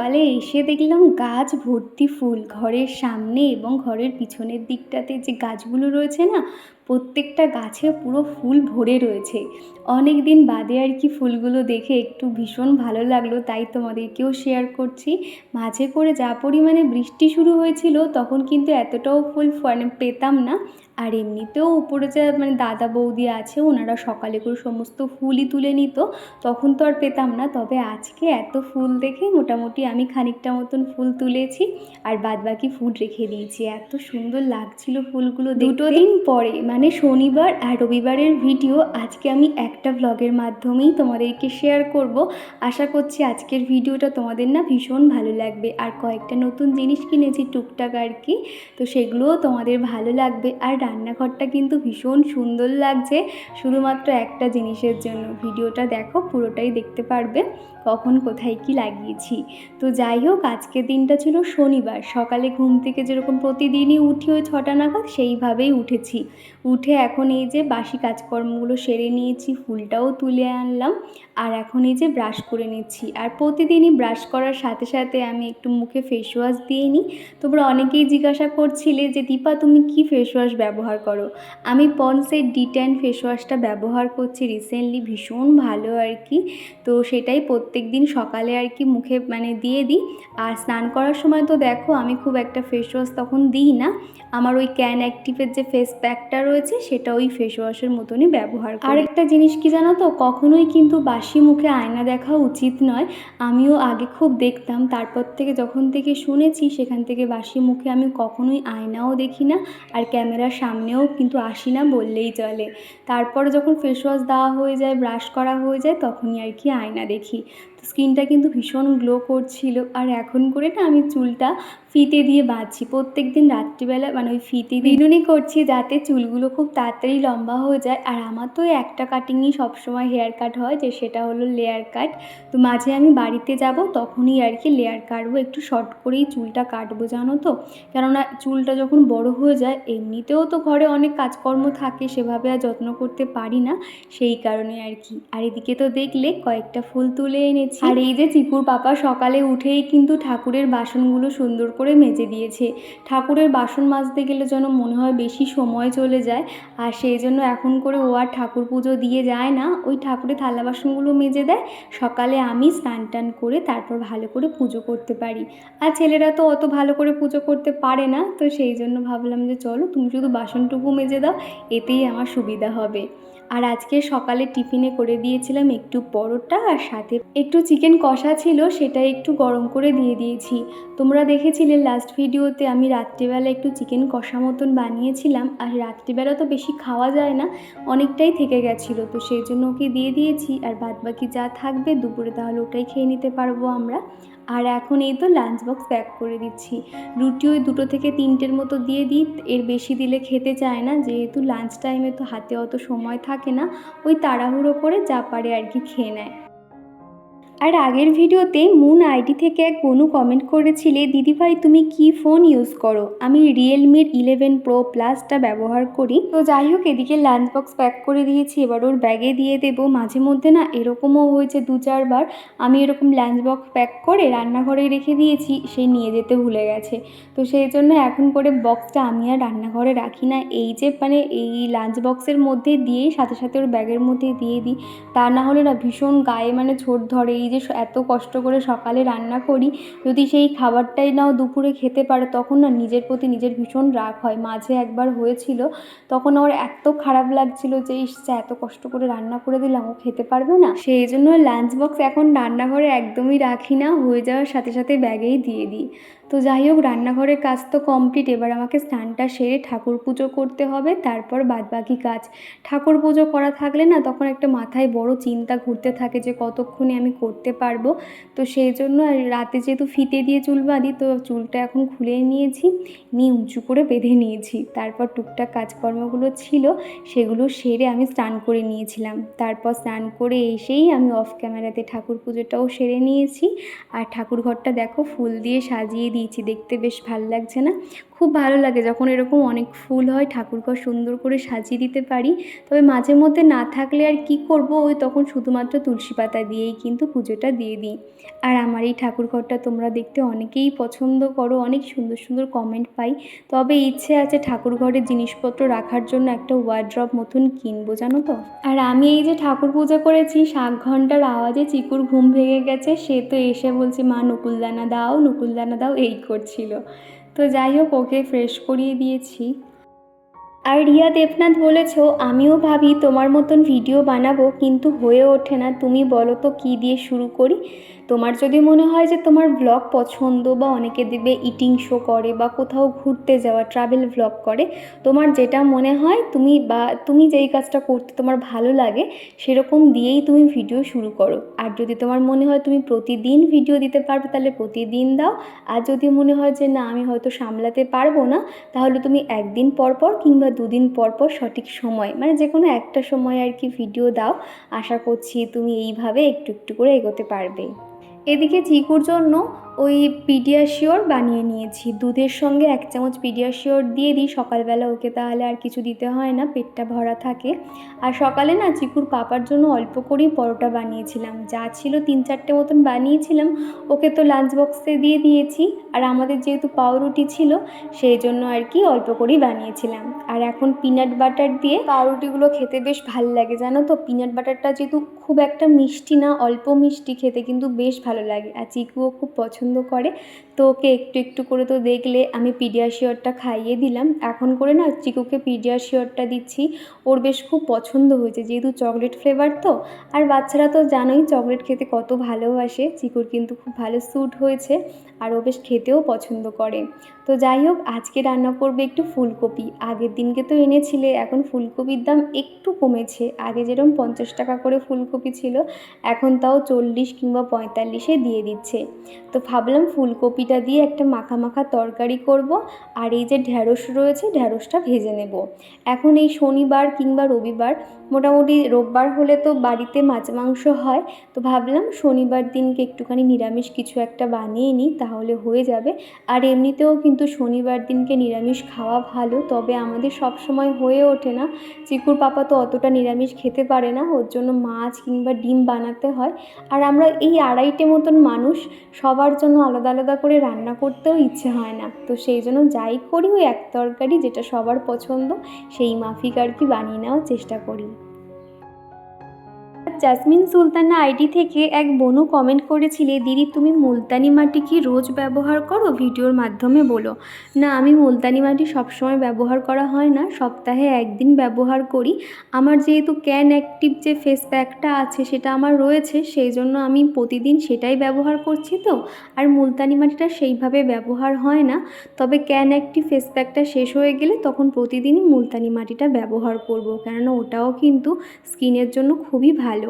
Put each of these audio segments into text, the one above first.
সকালে এসে দেখলাম গাছ ভর্তি ফুল। ঘরের সামনে এবং ঘরের পিছনের দিকটাতে যে গাছগুলো রয়েছে না, প্রত্যেকটা গাছে পুরো ফুল ভরে রয়েছে। অনেক দিন বাদে আর কি ফুলগুলো দেখে একটু ভীষণ ভালো লাগল, তাই তোমাদেরকেও শেয়ার করছি। মাঝে করে যা পরিমাণে বৃষ্টি শুরু হয়েছিল, তখন কিন্তু এতটাও ফুল মানে পেতাম না। আর এমনিতেও উপরে যা মানে দাদা বৌদি আছে, ওনারা সকালে করে সমস্ত ফুলই তুলে নিত, তখন তো আর পেতাম না। তবে আজকে এত ফুল দেখে মোটামুটি আমি খানিকটা মতন ফুল তুলেছি আর বাদবাকি ফুল রেখে দিয়েছি। এত সুন্দর লাগছিল ফুলগুলো দুটো দিন পরে মানে শনিবার আর রবিবারের ভিডিও আজকে আমি একটা ব্লগের মাধ্যমেই তোমাদেরকে শেয়ার করব। আশা করছি আজকের ভিডিওটা তোমাদের না ভীষণ ভালো লাগবে। আর কয়েকটা নতুন জিনিস কিনেছি, টুকটাক আর কি, তো সেগুলোও তোমাদের ভালো লাগবে। আর রান্নাঘরটা কিন্তু ভীষণ সুন্দর লাগছে। শুধুমাত্র একটা জিনিসের জন্য। ভিডিওটা দেখো, পুরোটাই দেখতে পারবে কখন কোথায় কি লাগিয়েছি। তো যাই হোক, আজকের দিনটা ছিল শনিবার। সকালে ঘুম থেকে যেরকম প্রতিদিনই উঠি ওই ছটা নাগাদ, সেইভাবেই উঠেছি। উঠে এখন এই যে বাসি কাজকর্মগুলো সেরে নিয়েছি, ফুলটাও তুলে আনলাম। আর এখন এই যে ব্রাশ করে নিচ্ছি। আর প্রতিদিনই ব্রাশ করার সাথে সাথে আমি একটু মুখে ফেস ওয়াশ দিয়ে নিই। তোমরা অনেকেই জিজ্ঞাসা করছিলে যে, দীপা, তুমি কি ফেস ওয়াশ ব্যবহার করো? আমি পন্সের ডি টেন ফেস ওয়াশটা ব্যবহার করছি রিসেন্টলি ভীষণ ভালো আর কি। তো সেটাই প্রত্যেক দিন সকালে আর কি মুখে মানে দিয়ে দিই। আর স্নান করার সময় তো দেখো, আমি খুব একটা ফেস ওয়াশ তখন দিই না। আমার ওই ক্যান অ্যাক্টিভের যে ফেস প্যাকটা রয়েছে, সেটা ওই ফেস ওয়াশের মতনই ব্যবহার করি। আরেকটা জিনিস কি জানো তো? কখনোই কিন্তু বাসি মুখে আয়না দেখা উচিত নয়। আমিও আগে খুব দেখতাম, তারপর থেকে যখন থেকে শুনেছি সেখান থেকে বাসি মুখে আমি কখনোই আয়নাও দেখি না আর ক্যামেরার সামনেও কিন্তু আসি না বললেই চলে। তারপর যখন ফেস ওয়াশ দেওয়া হয়ে যায় ব্রাশ করা হয়ে যায়, তখনই আর কি আয়না দেখি। স্কিনটা কিন্তু ভীষণ গ্লো করছিল। আর এখন করে না আমি চুলটা ফিতে দিয়ে বাঁধছি। প্রত্যেক দিন রাত্রিবেলা মানে ওই ফিতে বিনুনি করছি যাতে চুলগুলো খুব তাড়াতাড়ি লম্বা হয়ে যায়। আর আমার তো একটা কাটিংই সবসময় হেয়ার কাট হয় যে সেটা হলো লেয়ার কাট তো মাঝে আমি বাড়িতে যাব তখনই আর কি লেয়ার কাটবো একটু শর্ট করেই চুলটা কাটবো, জানো তো? কেননা চুলটা যখন বড় হয়ে যায়, এমনিতেও তো ঘরে অনেক কাজকর্ম থাকে, সেভাবে আর যত্ন করতে পারি না। সেই কারণে আর কি। আর এদিকে তো দেখলে কয়েকটা ফুল তুলে এনেছি আর এই যে চিকুর পাপা সকালে উঠেই কিন্তু ঠাকুরের বাসনগুলো সুন্দর করে মেজে দিয়েছে। ঠাকুরের বাসন মাজতে গেলে যেন মনে হয় বেশি সময় চলে যায়, আর সেই জন্য এখন করে ও আর ঠাকুর পুজো দিয়ে যায় না। ওই ঠাকুরের থালা বাসনগুলো মেজে দেয়, সকালে আমি স্নান টান করে তারপর ভালো করে পুজো করতে পারি। আর ছেলেরা তো অত ভালো করে পুজো করতে পারে না, তো সেই জন্য ভাবলাম যে চলো তুমি শুধু বাসনটুকু মেজে দাও, এতেই আমার সুবিধা হবে। আর আজকে সকালে টিফিনে করে দিয়েছিলাম একটু পরোটা আর সাথে একটু চিকেন কষা ছিল সেটা একটু গরম করে দিয়ে দিয়েছি। তোমরা দেখেছিলে লাস্ট ভিডিওতে আমি রাত্রিবেলা একটু চিকেন কষা মতন বানিয়েছিলাম, আর রাত্রিবেলা তো বেশি খাওয়া যায় না, অনেকটাই থেকে গেছিল, তো সেই জন্য ওকে দিয়ে দিয়েছি। আর বাদবাকি যা থাকবে দুপুরে তাহলে ওটাই খেয়ে নিতে পারব আমরা। আর এখন এই তো লাঞ্চ বক্স প্যাক করে দিচ্ছি। রুটি ওই দুটো থেকে তিনটের মতো দিয়ে দিই, এর বেশি দিলে খেতে চায় না, যেহেতু লাঞ্চ টাইমে তো হাতে অত সময় থাকে না, ওই তাড়াহুড়ো করে যা পারে আর কি খেয়ে নেয়। আর আগের ভিডিওতে মুন আইডি থেকে এক বনু কমেন্ট করেছিলে দিদিভাই তুমি কি ফোন ইউজ করো? আমি রিয়েলমির ইলেভেন প্রো প্লাসটা ব্যবহার করি। তো যাই হোক, এদিকে লাঞ্চ বক্স প্যাক করে দিয়েছি, এবার ওর ব্যাগে দিয়ে দেবো। মাঝে মধ্যে না, এরকমও হয়েছে দু চারবার আমি এরকম লাঞ্চ বক্স প্যাক করে রান্নাঘরে রেখে দিয়েছি, সে নিয়ে যেতে ভুলে গেছে। তো সেই জন্য এখন করে বক্সটা আমি আর রান্নাঘরে রাখি না। এই যে মানে এই লাঞ্চ বক্সের মধ্যে দিয়েই, সাথে সাথে ওর ব্যাগের মধ্যে দিয়ে দিই। তা না হলে না ভীষণ গায়ে মানে ছোট ধরে এই যে এত কষ্ট করে সকালে রান্না করি, যদি সেই খাবারটাই নাও দুপুরে খেতে পারে, তখন না নিজের প্রতি নিজের ভীষণ রাগ হয়। মাঝে একবার হয়েছিল, তখন আমার এত খারাপ লাগছিল যে এত কষ্ট করে রান্না করে দিলাম, ও খেতে পারবে না। সেই জন্য লাঞ্চ বক্স এখন রান্নাঘরে একদমই রাখি না, হয়ে যাওয়ার সাথে সাথে ব্যাগেই দিয়ে দিই। তো যাই হোক, রান্নাঘরের কাজ তো কমপ্লিট এবার আমাকে স্নানটা সেরে ঠাকুর পুজো করতে হবে, তারপর বাদবাকি কাজ। ঠাকুর পুজো করা থাকলে না তখন একটা মাথায় বড় চিন্তা ঘুরতে থাকে যে কতক্ষণে আমি করতে পারব। তো সেই জন্য রাতে যেহেতু ফিতে দিয়ে চুল বাঁধি, তো চুলটা এখন খুলে নিয়েছি, নিয়ে উঁচু করে বেঁধে নিয়েছি। তারপর টুকটাক কাজকর্মগুলো ছিল, সেগুলো সেরে আমি স্নান করে নিয়েছিলাম। তারপর স্নান করে এসেই আমি অফ ক্যামেরাতে ঠাকুর পুজোটাও সেরে নিয়েছি। আর ঠাকুর ঘরটা দেখো, ফুল দিয়ে সাজিয়ে দিয়েছি দেখতে বেশ ভালো লাগছে না। খুব ভালো লাগে যখন এরকম অনেক ফুল হয়, ঠাকুরঘর সুন্দর করে সাজিয়ে দিতে পারি। তবে মাঝে মধ্যে না থাকলে আর কি করব? ওই তখন শুধুমাত্র তুলসী পাতা দিয়েই কিন্তু পুজোটা দিয়ে দিই। আর আমার এই ঠাকুরঘরটা তোমরা দেখতে অনেকেই পছন্দ করো, অনেক সুন্দর সুন্দর কমেন্ট পাই। তবে ইচ্ছে আছে ঠাকুরঘরের জিনিসপত্র রাখার জন্য একটা ওয়ার্ড্রপ মতন কিনবো, জানো তো? আর আমি এই যে ঠাকুর পুজো করেছি শাক ঘণ্টার আওয়াজে চিকুর ঘুম ভেঙে গেছে, সে তো এসে বলছে, মা, নকুলদানা দাও নকুলদানা দাও। এই করছিল। তো যাই হোক ওকে ফ্রেশ করিয়ে দিয়েছি। আর রিয়া দেবনাথ বলেছ, আমিও ভাবি তোমার মতন ভিডিও বানাবো, কিন্তু হয়ে ওঠে না। তুমি বলো তো, কী দিয়ে শুরু করি? তোমার যদি মনে হয় যে তোমার ব্লগ পছন্দ বা অনেকে দেখবে ইটিং শো করে বা কোথাও ঘুরতে যাওয়া ট্রাভেল ব্লগ করে, তোমার যেটা মনে হয় তুমি বা তুমি যেই কাজটা করতে তোমার ভালো লাগে, সেরকম দিয়েই তুমি ভিডিও শুরু করো। আর যদি তোমার মনে হয় তুমি প্রতিদিন ভিডিও দিতে পারবে, তাহলে প্রতিদিন দাও। আর যদি মনে হয় যে না, আমি হয়তো সামলাতে পারব না, তাহলে তুমি একদিন পর পর কিংবা দুদিন পর পর সঠিক সময় মানে যে কোনো একটা সময় আর কি ভিডিও দাও। আশা করছি তুমি এইভাবে একটু একটু করে এগোতে পারবে। এদিকে চিকুর জন্য ওই পিডিয়াশিওর বানিয়ে নিয়েছি। দুধের সঙ্গে এক চামচ পিডিয়াশিওর দিয়ে দিই। সকালবেলা ওকে তাহলে আর কিছু দিতে হয় না, পেটটা ভরা থাকে। আর সকালে না চিকুর পাপার জন্য অল্প করেই পরোটা বানিয়েছিলাম। যা ছিল তিন চারটে মতন বানিয়েছিলাম, ওকে তো লাঞ্চ বক্সে দিয়ে দিয়েছি। আর আমাদের যেহেতু পাউরুটি ছিল, সেই জন্য আর কি অল্প করেই বানিয়েছিলাম। আর এখন পিনাট বাটার দিয়ে পাউরুটিগুলো খেতে বেশ ভালো লাগে, জানো তো? পিনাট বাটারটা যেহেতু খুব একটা মিষ্টি না, অল্প মিষ্টি খেতে কিন্তু বেশ ভালো লাগে। আর চিকুও খুব পছন্দ করে। তো ওকে একটু একটু করে তো দেখলে আমি পিডিয়াশিওরটা খাইয়ে দিলাম। এখন করে না চিকুকে পিডিয়াশিওরটা দিচ্ছি। ওর বেশ খুব পছন্দ হয়েছে, যেহেতু চকলেট ফ্লেভার তো। আর বাচ্চারা তো জানোই চকলেট খেতে কত ভালোবাসে। চিকুর কিন্তু খুব ভালো স্যুট হয়েছে। আর ও বেশ খেতেও পছন্দ করে। তো যাই হোক, আজকে রান্না করবে একটু ফুলকপি। আগের দিনকে তো এনেছিলে, এখন ফুলকপির দাম একটু কমেছে। আগে যেরকম পঞ্চাশ টাকা করে ফুলকপি ছিল, এখন তাও চল্লিশ কিংবা পঁয়তাল্লিশে দিয়ে দিচ্ছে। তো ভাবলাম ফুলকপিটা দিয়ে একটা মাখা মাখা তরকারি করব, আর এই যে ঢ্যাঁড়স রয়েছে ঢ্যাঁড়সটা ভেজে নেব। এখন এই শনিবার কিংবা রবিবার মোটামুটি রোববার হলে তো বাড়িতে মাছ মাংস হয়। তো ভাবলাম শনিবার দিনকে একটুখানি নিরামিষ কিছু একটা বানিয়ে নিই, তাহলে হয়ে যাবে। আর এমনিতেও কিন্তু শনিবার দিনকে নিরামিষ খাওয়া ভালো, তবে আমাদের সব সময় হয়ে ওঠে না। চিকুর পাপা তো অতটা নিরামিষ খেতে পারে না, ওর জন্য মাছ কিংবা ডিম বানাতে হয়। আর আমরা এই আড়াইটে মতন মানুষ, সবার জন্য আলাদা আলাদা করে রান্না করতেও ইচ্ছে হয় না। তো সেই জন্য যাই করি ওই এক তরকারি যেটা সবার পছন্দ, সেই মাফিক আর কি বানিয়ে নেওয়ার চেষ্টা করি। জাসমিন সুলতানা আইডি থেকে এক বনু কমেন্ট করেছিলে, দিদি, তুমি মুলতানি মাটি কি রোজ ব্যবহার করো? ভিডিওর মাধ্যমে বলো। না, আমি মুলতানি মাটি সবসময় ব্যবহার করা হয় না, সপ্তাহে একদিন ব্যবহার করি। আমার যেহেতু ক্যান অ্যাক্টিভ যে ফেস প্যাকটা আছে, সেটা আমার রয়েছে সেই জন্য আমি প্রতিদিন সেটাই ব্যবহার করছি তো। আর মুলতানি মাটিটা সেইভাবে ব্যবহার হয় না। তবে ক্যান অ্যাক্টিভ ফেস প্যাকটা শেষ হয়ে গেলে তখন প্রতিদিনই মুলতানি মাটিটা ব্যবহার করব। কেননা ওটাও কিন্তু স্কিনের জন্য খুবই ভালো।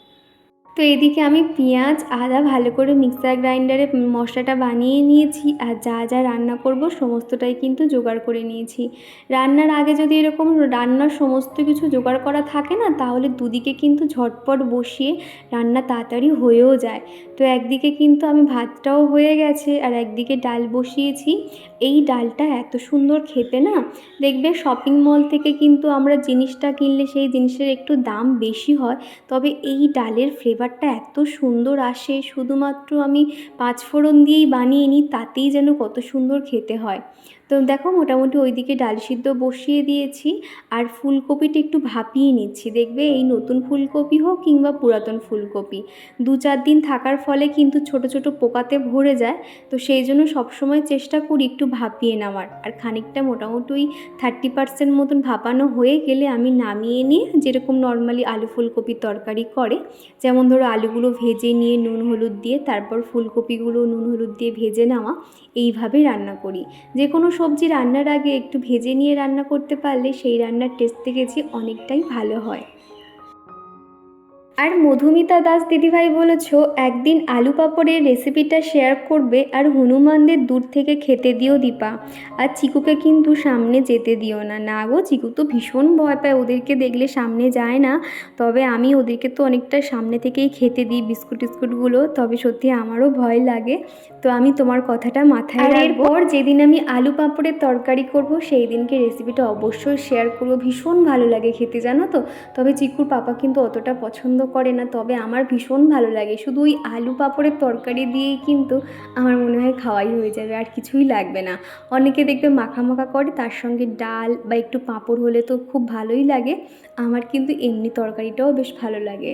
তো এদিকে আমি পেঁয়াজ, আদা ভালো করে মিক্সার গ্রাইন্ডারে মশলাটা বানিয়ে নিয়েছি আর যা যা রান্না করব সমস্তটাই কিন্তু জোগাড় করে নিয়েছি। রান্নার আগে যদি এরকম রান্নার সমস্ত কিছু জোগাড় করা থাকে না, তাহলে দুদিকে কিন্তু ঝটপট বসিয়ে রান্না তাড়াতাড়ি হয়েও যায়। তো একদিকে কিন্তু আমি ভাতটাও হয়ে গেছে আর একদিকে ডাল বসিয়েছি। এই ডালটা এত সুন্দর খেতে না, দেখবে শপিং মল থেকে কিন্তু আমরা জিনিসটা কিনলে সেই জিনিসের একটু দাম বেশি হয়, তবে এই ডালের ফ্লেভারটা এত সুন্দর আসে, শুধুমাত্র আমি পাঁচফোড়ন দিয়েই বানিয়ে নিই, তাতেই যেন কত সুন্দর খেতে হয়। তো দেখো মোটামুটি ওইদিকে ডাল সিদ্ধ বসিয়ে দিয়েছি আর ফুলকপিটা একটু ভাপিয়ে নিচ্ছি। দেখবে এই নতুন ফুলকপি হোক কিংবা পুরাতন ফুলকপি, দু চার দিন থাকার ফলে কিন্তু ছোট ছোট পোকাতে ভরে যায়, তো সেই জন্য সবসময় চেষ্টা করি একটু ভাপিয়ে নেওয়ার। আর খানিকটা মোটামুটি ওই থার্টি পার্সেন্ট মতন ভাপানো হয়ে গেলে আমি নামিয়ে নিয়ে যেরকম নর্মালি আলু ফুলকপির তরকারি করে, যেমন ধরো আলুগুলো ভেজে নিয়ে নুন হলুদ দিয়ে, তারপর ফুলকপিগুলো নুন হলুদ দিয়ে ভেজে নেওয়া, এইভাবে রান্না করি। যে কোনো সবজি রান্নার আগে একটু ভেজে নিয়ে রান্না করতে পারলে সেই রান্নার টেস্ট দেখেছি অনেকটাই ভালো হয়। আর মধুমিতা দাস দিদিভাই বলেছ একদিন আলু পাঁপড়ের রেসিপিটা শেয়ার করবে আর হনুমানদের দূর থেকে খেতে দিও দীপা। আর চিকুকে কিন্তু সামনে যেতে দিও না। না গো চিকু তো ভীষণ ভয় পায়। ওদেরকে দেখলে সামনে যায় না। তবে আমি ওদেরকে তো অনেকটা সামনে থেকেই খেতে দিই বিস্কুট টিস্কুটগুলো। তবে সত্যি আমারও ভয় লাগে। তো আমি তোমার কথাটা মাথায় এরপর? যেদিন আমি আলু পাঁপড়ের তরকারি করব সেই দিনকে রেসিপিটা অবশ্যই শেয়ার করব। ভীষণ ভালো লাগে খেতে জানো তো? তবে চিকুর পাপা কিন্তু অতটা পছন্দ করে না, তবে আমার ভীষণ ভালো লাগে। শুধু ওই আলু পাঁপড়ের তরকারি দিয়েই কিন্তু আমার মনে হয় খাওয়াই হয়ে যাবে, আর কিছুই লাগবে না। অনেকে দেখবে মাখা মাখা করে, তার সঙ্গে ডাল বা একটু পাঁপড় হলে তো খুব ভালোই লাগে। আমার কিন্তু এমনি তরকারিটাও বেশ ভালো লাগে।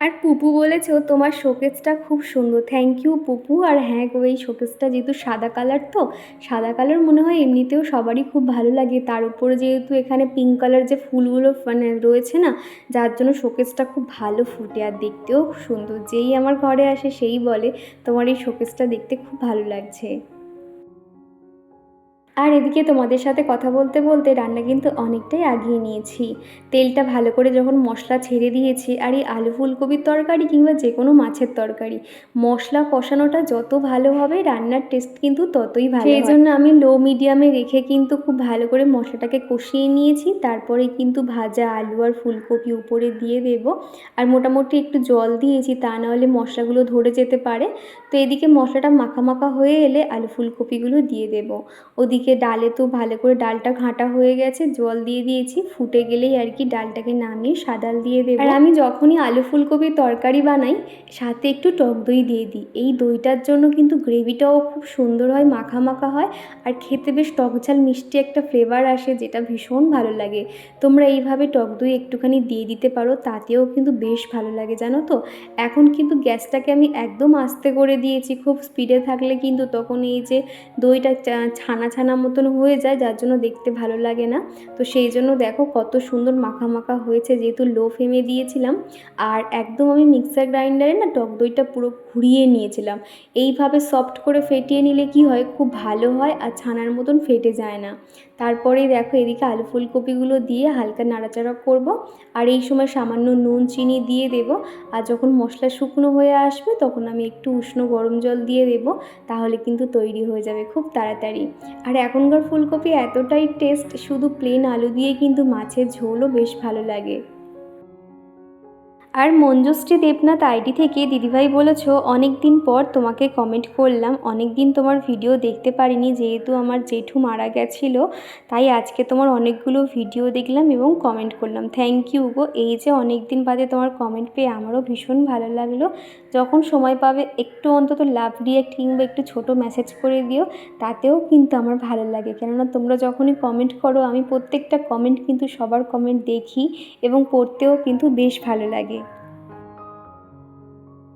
আর পুপু বলেছ তোমার শোকেসটা খুব সুন্দর। Thank you পুপু। আর হ্যাঁ গো, এই শোকেসটা যেহেতু সাদা কালার তো, সাদা কালার মনে হয় এমনিতেও সবারই খুব ভালো লাগে। তার উপরে যেহেতু এখানে পিঙ্ক কালার যে ফুলগুলো মানে রয়েছে না, যার জন্য শোকেসটা খুব ভালো ফুটে। আর দেখতেও সুন্দর। যেই আমার ঘরে আসে সেই বলে, তোমার এই শোকেসটা দেখতে খুব ভালো লাগছে। আর এদিকে তোমাদের সাথে কথা বলতে বলতে রান্না কিন্তু অনেকটাই আগিয়ে নিয়েছি। তেলটা ভালো করে যখন মশলা ছেড়ে দিয়েছি আর এই আলু ফুলকপির তরকারি কিংবা যে কোনো মাছের তরকারি মশলা কষানোটা যত ভালো হবে রান্নার টেস্ট কিন্তু ততই ভালো সেই জন্য আমি লো মিডিয়ামে রেখে কিন্তু খুব ভালো করে মশলাটাকে কষিয়ে নিয়েছি তারপরে কিন্তু ভাজা আলু আর ফুলকপি উপরে দিয়ে দেব। আর মোটামুটি একটু জল দিয়েছি তা নাহলে মশলাগুলো ধরে যেতে পারে। তো এদিকে মশলাটা মাখা মাখা হয়ে এলে আলু ফুলকপিগুলো দিয়ে দেব। ওদিকে ডালে তো ভালো করে ডালটা ঘাঁটা হয়ে গেছে, জল দিয়ে দিয়েছি, ফুটে গেলেই আর কি ডালটাকে নামিয়ে সাদাল দিয়ে দেবো। আর আমি যখনই আলু ফুলকপির তরকারি বানাই, সাথে একটু টক দই দিয়ে দিই। এই দইটার জন্য কিন্তু গ্রেভিটাও খুব সুন্দর হয়, মাখা মাখা হয়, আর খেতে বেশ টক ঝাল মিষ্টি একটা ফ্লেভার আসে, যেটা ভীষণ ভালো লাগে। তোমরা এইভাবে টক দই একটুখানি দিয়ে দিতে পারো, তাতেও কিন্তু বেশ ভালো লাগে, জানো তো? এখন কিন্তু গ্যাসটাকে আমি একদম আস্তে করে দিয়েছি, খুব স্পিডে থাকলে কিন্তু তখন এই যে দইটা ছানা ছানা মতন হয়ে যায়, যার জন্য দেখতে ভালো লাগে না। তো সেই জন্য দেখো কত সুন্দর মাখা মাখা হয়েছে, যেহেতু লো ফ্লেমে দিয়েছিলাম। আর একদম আমি মিক্সার গ্রাইন্ডারে না টক দইটা পুরো ঘুরিয়ে নিয়েছিলাম। এইভাবে সফট করে ফেটিয়ে নিলে কি হয়? খুব ভালো হয় আর ছানার মতন ফেটে যায় না। তারপরে দেখো এদিকে আলু ফুলকপিগুলো দিয়ে হালকা নাড়াচাড়া করব, আর এই সময় সামান্য নুন, চিনি দিয়ে দেব। আর যখন মশলা শুকনো হয়ে আসবে তখন আমি একটু উষ্ণ গরম জল দিয়ে দেব, তাহলে কিন্তু তৈরি হয়ে যাবে খুব তাড়াতাড়ি। আর এখনকার ফুলকপি এতটাই টেস্ট শুধু প্লেন আলু দিয়ে কিন্তু মাছের ঝোলও বেশ ভালো লাগে। আর মঞ্জুশ্রী দেবনাথ আইডি থেকে দিদিভাই বলেছ অনেক দিন পর তোমাকে কমেন্ট করলাম। অনেক দিন তোমার ভিডিও দেখতে পারিনি। যেহেতু আমার জেঠু মারা গেছিল, তাই আজকে তোমার অনেকগুলো ভিডিও দেখলাম এবং কমেন্ট করলাম। থ্যাংক ইউ গো। এই যে অনেক দিন বাদে তোমার কমেন্ট পেয়ে আমারও ভীষণ ভালো লাগল। যখন সময় পাবে, একটু অন্তত লাভ রিয়াক্ট কিংবা একটু ছোট মেসেজ করে দিও। তাতেও কিন্তু আমার ভালো লাগে। কেননা তোমরা যখনই কমেন্ট করো, আমি প্রত্যেকটা কমেন্ট কিন্তু সবার কমেন্ট দেখি এবং পড়তেও কিন্তু বেশ ভালো লাগে।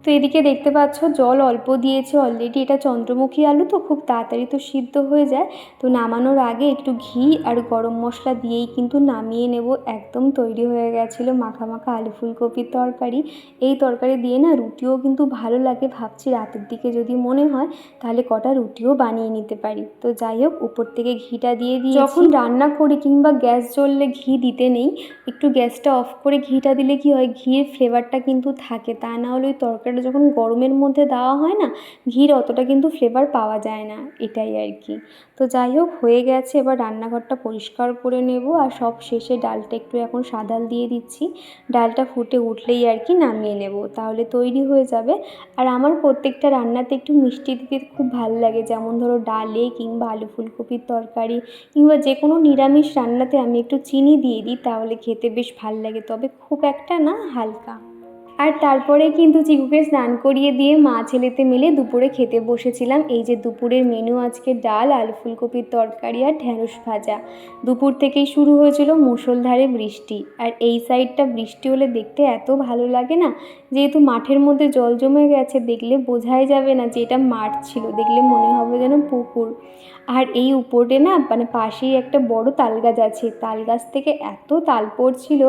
তো এদিকে দেখতে পাচ্ছ, জল অল্প দিয়েছে অলরেডি এটা চন্দ্রমুখী আলু তো খুব তাড়াতাড়ি তো সিদ্ধ হয়ে যায়। তো নামানোর আগে একটু ঘি আর গরম মশলা দিয়েই কিন্তু নামিয়ে নেব। একদম তৈরি হয়ে গেছিল মাখা মাখা আলু ফুলকপির তরকারি। এই তরকারি দিয়ে না রুটিও কিন্তু ভালো লাগে। ভাবছি রাতের দিকে যদি মনে হয়, তাহলে কটা রুটিও বানিয়ে নিতে পারি। তো যাই হোক, উপর থেকে ঘিটা দিয়ে দিই যখন রান্না করি কিংবা গ্যাস জ্বললে ঘি দিতে নেই, একটু গ্যাসটা অফ করে ঘিটা দিলে কি হয় ঘির ফ্লেভারটা কিন্তু থাকে। তা না হলে ওই তরকারিটা যখন গরমের মধ্যে দেওয়া হয় না, ঘির অতটা কিন্তু ফ্লেভার পাওয়া যায় না, এটাই আর কি তো যাই হোক, হয়ে গেছে, এবার রান্নাঘরটা পরিষ্কার করে নেব, আর সব শেষে ডালটা একটু এখন সাদাল দিয়ে দিচ্ছি। ডালটা ফুটে উঠলেই আর কি নামিয়ে নেব, তাহলে তৈরি হয়ে যাবে। আর আমার প্রত্যেকটা রান্নাতে একটু মিষ্টি দিতে খুব ভালো লাগে, যেমন ধরো ডালে কিংবা আলু ফুলকপির তরকারি, কিংবা যে কোনো নিরামিষ রান্নাতে আমি একটু চিনি দিয়ে দিই, তাহলে খেতে বেশ ভালো লাগে, তবে খুব একটা না, হালকা। আর তারপরে কিন্তু চিকুকে স্নান করিয়ে দিয়ে মা ছেলেতে মিলে দুপুরে খেতে বসেছিলাম। এই যে দুপুরের মেনু আজকে ডাল, আলু ফুলকপির তরকারি আর ঢ্যাঁড়স ভাজা। দুপুর থেকেই শুরু হয়েছিল মুষলধারে বৃষ্টি। আর এই সাইডটা বৃষ্টি হলে দেখতে এত ভালো লাগে না, যেহেতু মাঠের মধ্যে জল জমে গেছে, দেখলে বোঝাই যাবে না যে এটা মাঠ ছিল। দেখলে মনে হবে যেন পুকুর। আর এই উপরে না মানে পাশেই একটা বড় তাল গাছ আছে। তাল গাছ থেকে এত তাল পড়ছিল,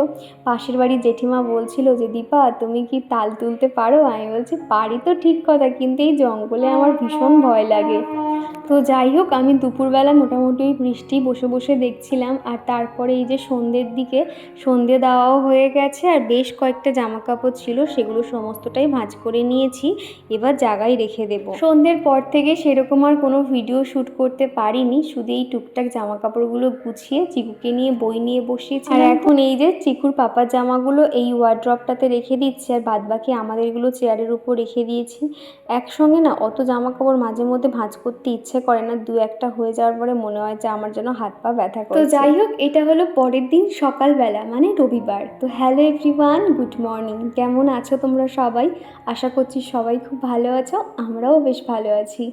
পাশের বাড়ির জেঠিমা বলছিল যে, দীপা, তুমি কি তাল তুলতে পারো? আমি বলছি, পারি তো ঠিক কথা, কিন্তু এই জঙ্গলে আমার ভীষণ ভয় লাগে। তো যাই হোক, আমি দুপুরবেলা মোটামুটি বৃষ্টি বসে বসে দেখছিলাম, আর তারপরে এই যে সন্ধ্যের দিকে সন্ধে দেওয়াও হয়ে গেছে, আর বেশ কয়েকটা জামা কাপড় ছিল, সেগুলো সমস্তটাই ভাঁজ করে নিয়েছি, এবার জায়গায় রেখে দেবো। সন্ধ্যের পর থেকে সেরকম আর কোনো ভিডিও শ্যুট করতে পারিনি শুধু এই টুকটাক জামা কাপড়গুলো গুছিয়ে চিকুকে নিয়ে বই নিয়ে বসিয়েছি। আর এখন এই যে চিকুর পাপার জামাগুলো এই ওয়ার্ড্রপটাতে রেখে দিচ্ছি আর বাদবাকি আমাদেরগুলো চেয়ারের উপর রেখে দিয়েছি। একসঙ্গে না অত জামা কাপড় মাঝে মধ্যে ভাঁজ করতে ইচ্ছে করে না দু একটা হয়ে যাওয়ার পরে মনে হয় যে আমার যেন হাত পা ব্যথা করে তো যাই হোক এটা হলো পরের দিন সকালবেলা মানে রবিবার। তো হ্যালো এভরিওয়ান গুড মর্নিং কেমন আছো তোমরা সবাই? আশা করছি সবাই খুব ভালো আছো আমরাও বেশ ভালো আছি।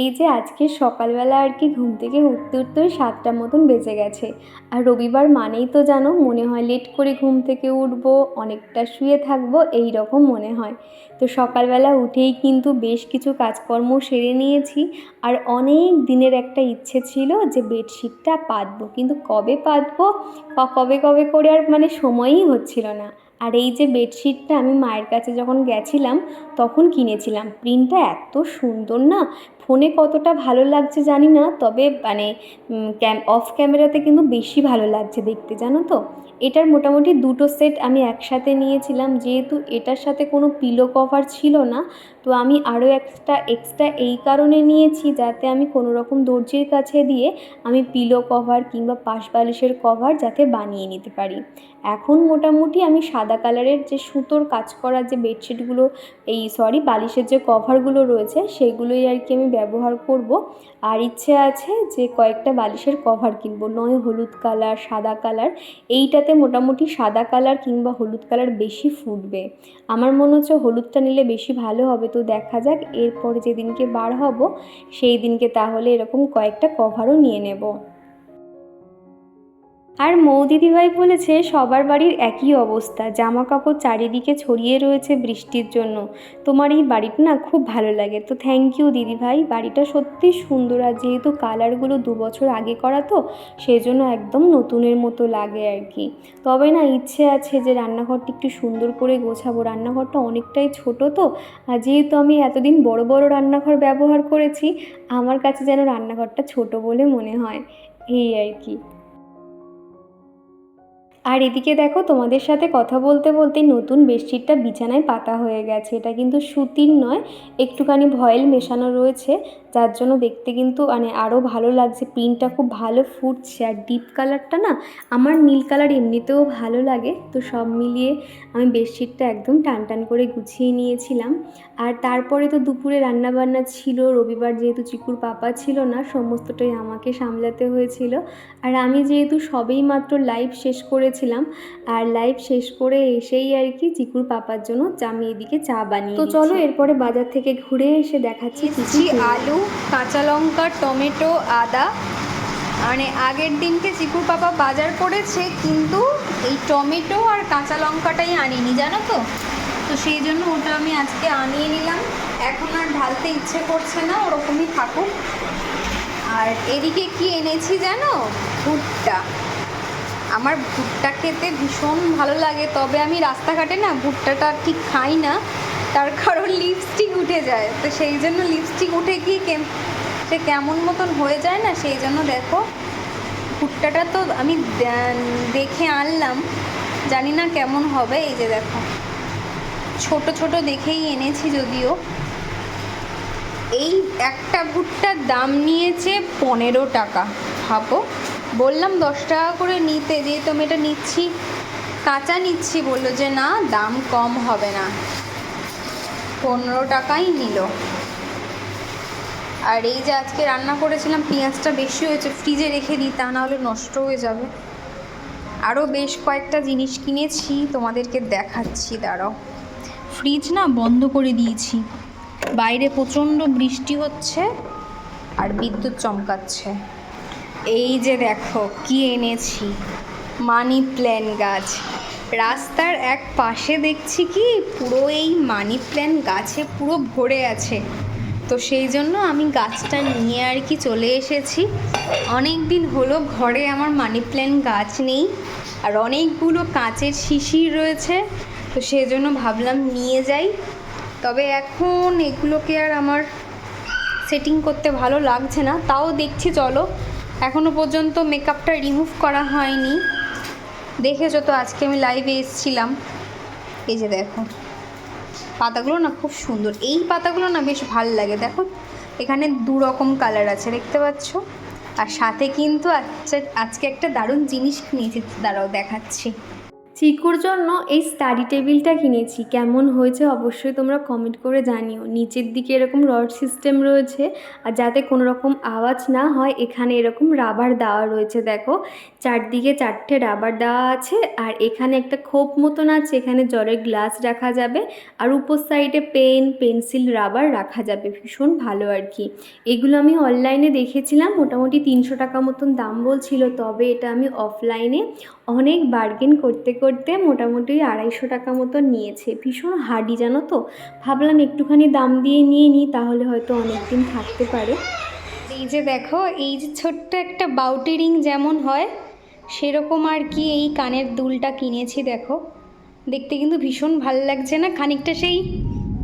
এই যে আজকে সকালবেলা আর কি ঘুম থেকে উঠতে উঠতে সাতটা মতন বেজে গেছে। আর রবিবার মানেই তো জানো, মনে হয় লেট করে ঘুম থেকে উঠব, অনেকটা শুয়ে থাকব, এই রকম মনে হয়। তো সকালবেলা উঠেই কিন্তু বেশ কিছু কাজকর্ম সেরে নিয়েছি। আর অনেক দিনের একটা ইচ্ছে ছিল যে বেডশিটটা পাতবো। কিন্তু কবে পাতবো কবে কবে করে আর মানে সময়ই হচ্ছিল না। আর এই যে বেডশিটটা আমি মায়ের কাছে যখন গেছিলাম, তখন কিনেছিলাম। প্রিন্টটা এত সুন্দর না ফোনে কতটা ভালো লাগছে জানি না, তবে মানে ক্যাম, অফ ক্যামেরাতে কিন্তু বেশি ভালো লাগছে দেখতে, জানো তো? এটার মোটামুটি দুটো সেট আমি একসাথে নিয়েছিলাম, যেহেতু এটার সাথে কোনো পিলো কভার ছিল না, তো আমি আরও একটা এক্সট্রা এই কারণে নিয়েছি, যাতে আমি কোনো রকম দর্জির কাছে দিয়ে আমি পিলো কভার কিংবা পাশ বালিশের কভার যাতে বানিয়ে নিতে পারি। এখন মোটামুটি আমি সাদা কালারের যে সুতোর কাজ করা যে বেডশিটগুলো এই সরি বালিশের যে কভারগুলো রয়েছে, সেগুলোই আর কি আমি ব্যবহার করব। আর ইচ্ছে আছে যে কয়েকটা বালিশের কভার কিনবো। নয় হলুদ কালার সাদা কালার এইটাতে মোটামুটি সাদা কালার কিংবা হলুদ কালার বেশি ফুটবে। আমার মনে হচ্ছে হলুদটা নিলে বেশি ভালো হবে। তো দেখা যাক, এরপর যেদিনকে বার হব সেই দিনকে তাহলে এরকম কয়েকটা কভারও নিয়ে নেব। আর মৌদিদিভাই বলেছে, সবার বাড়ির একই অবস্থা। জামা কাপড় চারিদিকে ছড়িয়ে রয়েছে বৃষ্টির জন্য। তোমার এই বাড়িটা না খুব ভালো লাগে। তো থ্যাংক ইউ দিদিভাই। বাড়িটা সত্যি সুন্দর আর যেহেতু কালারগুলো দু বছর আগে করা তো সেই জন্য একদম নতুনের মতো লাগে আর কি। তবে না ইচ্ছে আছে যে রান্নাঘরটা একটু সুন্দর করে গোছাবো। রান্নাঘরটা অনেকটাই ছোট তো, আর যেহেতু আমি এতদিন বড় বড় রান্নাঘর ব্যবহার করেছি, আমার কাছে যেন রান্নাঘরটা ছোট বলে মনে হয়। এই আর কি। আর এদিকে দেখো, তোমাদের সাথে কথা বলতে বলতে নতুন বেডশিটটা বিছানায় পাতা হয়ে গেছে। এটা কিন্তু সুতির নয়, একটুখানি ভয়েল মেশানো রয়েছে। যার জন্য দেখতে কিন্তু মানে আরও ভালো লাগছে। প্রিন্টটা খুব ভালো ফুটছে। আর ডিপ কালারটা না আমার নীল কালার এমনিতেও ভালো লাগে। তো সব মিলিয়ে আমি বেডশিটটা একদম টান টান করে গুছিয়ে নিয়েছিলাম। আর তারপরে তো দুপুরে রান্নাবান্না ছিল। রবিবার যেহেতু চিকুর পাপা ছিল না সমস্তটাই আমাকে সামলাতে হয়েছিল। আর আমি যেহেতু সবেই মাত্র লাইভ শেষ করেছিলাম আর লাইভ শেষ করে এসেই আর কি চিকুর পাপার জন্য আমি এদিকে চা বানিয়ে তো চলো এরপরে বাজার থেকে ঘুরে এসে দেখাচ্ছি আলু কাঁচা লঙ্কা, টমেটো, আদা। মানে আগের দিনকে চিকুর পাপা বাজার করেছে, কিন্তু এই টমেটো আর কাঁচা লঙ্কাটাই আনিনি, জানো তো? তো সেই জন্য ওটা আমি আজকে আনিয়ে নিলাম। এখন আর ঢালতে ইচ্ছে করছে না, ওরকমই থাকুক। আর এদিকে কি এনেছি জানো? ভুট্টা। আমার ভুট্টা খেতে ভীষণ ভালো লাগে, তবে আমি রাস্তাঘাটে না ভুট্টাটা ঠিক খাই না। তার কারণ লিপস্টিক উঠে যায়। তো সেই জন্য লিপস্টিক উঠে গিয়ে সে কেমন মতন হয়ে যায় না, সেই জন্য দেখো ভুট্টাটা তো আমি দেখে আনলাম। জানি না কেমন হবে, এই যে দেখো। ছোট ছোট দেখেই এনেছি যদিও। এই একটা ভুট্টার দাম নিয়েছে পনেরো টাকা। ভাবো, বললাম দশ টাকা করে নিতে, যেহেতু আমি এটা নিচ্ছি, কাঁচা নিচ্ছি, বলল যে না, দাম কম হবে না। পনেরো টাকাই নিল। আর এই যে আজকে রান্না করেছিলাম, পেঁয়াজটা বেশি হয়েছে, ফ্রিজে রেখে দিই, তা নাহলে নষ্ট হয়ে যাবে। আরও বেশ কয়েকটা জিনিস কিনেছি, তোমাদেরকে দেখাচ্ছি, দাঁড়াও। ফ্রিজ না বন্ধ করে দিয়েছি। বাইরে প্রচণ্ড বৃষ্টি হচ্ছে আর বিদ্যুৎ চমকাচ্ছে। এই যে দেখো, কি এনেছি। মানি প্ল্যান গাছ। রাস্তার এক পাশে দেখছি কি পুরো এই মানি প্ল্যান গাছে পুরো ভরে আছে। তো সেই জন্য আমি গাছটা নিয়ে আর কি চলে এসেছি। অনেক দিন হলো ঘরে আমার মানি প্ল্যান্ট গাছ নেই আর অনেকগুলো কাঁচের শিশির রয়েছে। তো সেই জন্য ভাবলাম নিয়ে যাই। তবে এখন এগুলোকে আর আমার সেটিং করতে ভালো লাগছে না। তাও দেখছি, চলো। এখনও পর্যন্ত মেকআপটা রিমুভ করা হয়নি। দেখেছ তো আজকে আমি লাইভে এসেছিলাম, এই যে দেখো, পাতাগুলো না খুব সুন্দর। এই পাতাগুলো না বেশ ভালো লাগে। দেখো, এখানে দু রকম কালার আছে, দেখতে পাচ্ছ? আর সাথে কিন্তু আজকে আজকে একটা দারুণ জিনিস নিয়েছি দাঁড়াও দেখাচ্ছি। চিকুর জন্য এই স্টাডি টেবিলটা কিনেছি। কেমন হয়েছে অবশ্যই তোমরা কমেন্ট করে জানিও। নিচের দিকে এরকম রড সিস্টেম রয়েছে আর যাতে কোনো রকম আওয়াজ না হয়, এখানে এরকম রাবার দেওয়া রয়েছে, দেখো। চারদিকে চারটে রাবার দেওয়া আছে আর এখানে একটা খোপ মতন আছে, এখানে জলের গ্লাস রাখা যাবে আর উপর সাইডে পেন পেন্সিল রাবার রাখা যাবে। ভীষণ ভালো আর কি। এগুলো আমি অনলাইনে দেখেছিলাম, মোটামুটি তিনশো টাকা মতন দাম বলছিল, তবে এটা আমি অফলাইনে অনেক বার্গেন করতে করতে মোটামুটি আড়াইশো টাকা মতো নিয়েছে। ভীষণ হার্ডি, জানো তো? ভাবলাম একটুখানি দাম দিয়ে নিয়ে নিই, তাহলে হয়তো অনেক দিন থাকতে পারে। এই যে দেখো, এই যে ছোট্ট একটা বাউটি রিং যেমন হয়, সেরকম আর কি এই কানের দুলটা কিনেছি, দেখো। দেখতে কিন্তু ভীষণ ভালো লাগছে না? খানিকটা সেই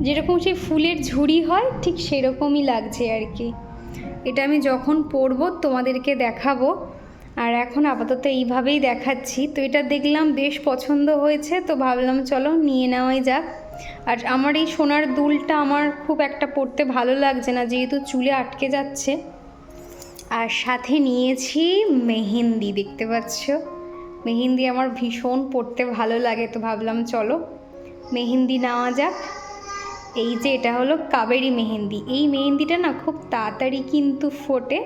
যেরকম সেই ফুলের ঝুড়ি হয়, ঠিক সেরকমই লাগছে আর কি। এটা আমি যখন পরবো, তোমাদেরকে দেখাবো। আর এখন আপাতত এইভাবেই দেখাচ্ছি। তো এটা দেখলাম বেশ পছন্দ হয়েছে, তো ভাবলাম চলো নিয়ে নেওয়াই যাক। আর আমার এই সোনার দুলটা আমার খুব একটা পড়তে ভালো লাগছে না, যেহেতু চুলে আটকে যাচ্ছে। আর সাথে নিয়েছি মেহেন্দি, দেখতে পাচ্ছ? মেহেন্দি আমার ভীষণ পড়তে ভালো লাগে, তো ভাবলাম চলো মেহেন্দি নেওয়া যাক। এই যে এটা হলো কাবেরি মেহেন্দি। এই মেহেন্দিটা না খুব তাড়াতাড়ি কিন্তু ফোটে।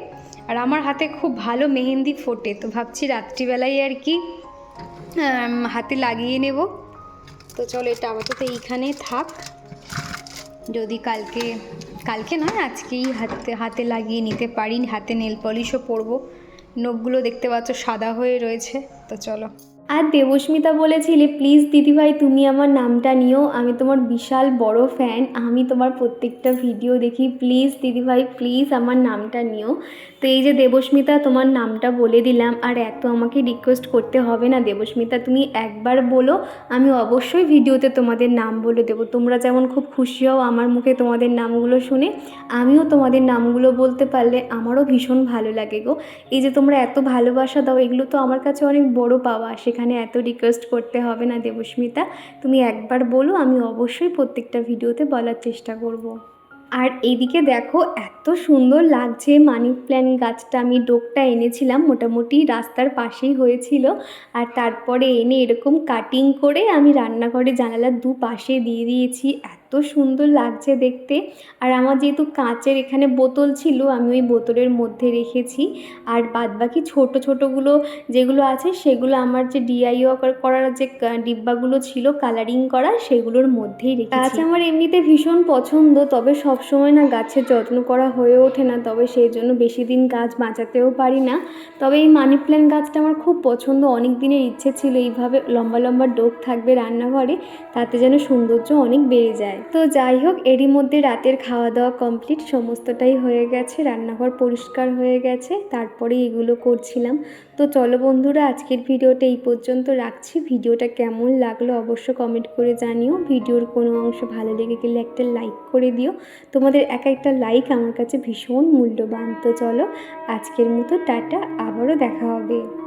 আর আমার হাতে খুব ভালো মেহেন্দি ফোটে, তো ভাবছি রাত্রিবেলায় আর কি হাতে লাগিয়ে নেব। তো চলো এটা আপাতত এইখানে থাক। যদি কালকে কালকে নয়, আজকেই হাতে হাতে লাগিয়ে নিতে পারি, হাতে নেল পলিশও পরবো। নখগুলো দেখতে পাচ্ছ সাদা হয়ে রয়েছে, তো চলো। আর দেবস্মিতা বলেছিলে, প্লিজ দিদিভাই, তুমি আমার নামটা নিও। আমি তোমার বিশাল বড় ফ্যান। আমি তোমার প্রত্যেকটা ভিডিও দেখি। প্লিজ দিদিভাই, প্লিজ আমার নামটা নিও। তো এই যে দেবস্মিতা, তোমার নামটা বলে দিলাম। আর এত আমাকে রিকোয়েস্ট করতে হবে না। দেবস্মিতা, তুমি একবার বলো, আমি অবশ্যই ভিডিওতে তোমাদের নাম বলে দেবো। তোমরা যেমন খুব খুশি হও আমার মুখে তোমাদের নামগুলো শুনে, আমিও তোমাদের নামগুলো বলতে পারলে আমারও ভীষণ ভালো লাগে গো। এই যে তোমরা এত ভালোবাসা দাও, এগুলো তো আমার কাছে অনেক বড় পাওয়া। সেখানে এত রিকোয়েস্ট করতে হবে না দেবস্মিতা। তুমি একবার বলো, আমি অবশ্যই প্রত্যেকটা ভিডিওতে বলার চেষ্টা করব। আর এইদিকে দেখো এত সুন্দর লাগছে মানি প্ল্যান্ট গাছটা। আমি ডোকটা এনেছিলাম, মোটামুটি রাস্তার পাশেই হয়েছিল। আর তারপরে এনে এরকম কাটিং করে আমি রান্নাঘরে জানালার দু পাশে দিয়ে দিয়েছি। এত সুন্দর লাগছে দেখতে। আর আমার যেহেতু কাঁচের এখানে বোতল ছিল, আমি ওই বোতলের মধ্যে রেখেছি। আর বাদবাকি ছোট ছোটোগুলো যেগুলো আছে, সেগুলো আমার যে ডিআইও করার যে ডিব্বাগুলো ছিল কালারিং করা, সেগুলোর মধ্যেই রেখেছি। গাছ আমার এমনিতে ভীষণ পছন্দ, তবে সবসময় না গাছের যত্ন করা হয়ে ওঠে না, তবে সেই জন্য বেশি দিন গাছ বাঁচাতেও পারি না। তবে এই মানি প্ল্যান্ট গাছটা আমার খুব পছন্দ, অনেক দিনের ইচ্ছে ছিল এইভাবে লম্বা লম্বা ডোক থাকবে রান্নাঘরে, তাতে যেন সৌন্দর্য অনেক বেড়ে যায়। তো যাই হোক, এরই মধ্যে রাতের খাওয়া দাওয়া কমপ্লিট সমস্তটাই হয়ে গেছে, রান্নাঘর পরিষ্কার হয়ে গেছে, তারপরে এগুলো করছিলাম। তো চলো বন্ধুরা, আজকের ভিডিওটা এই পর্যন্ত রাখছি। ভিডিওটা কেমন লাগল অবশ্য কমেন্ট করে জানিও। ভিডিওর কোনো অংশ ভালো লেগে গেলে একটা লাইক করে দিও। তোমাদের এক একটা লাইক আমার কাছে ভীষণ মূল্যবান। তো চলো, আজকের মতো টাটা, আবারও দেখা হবে।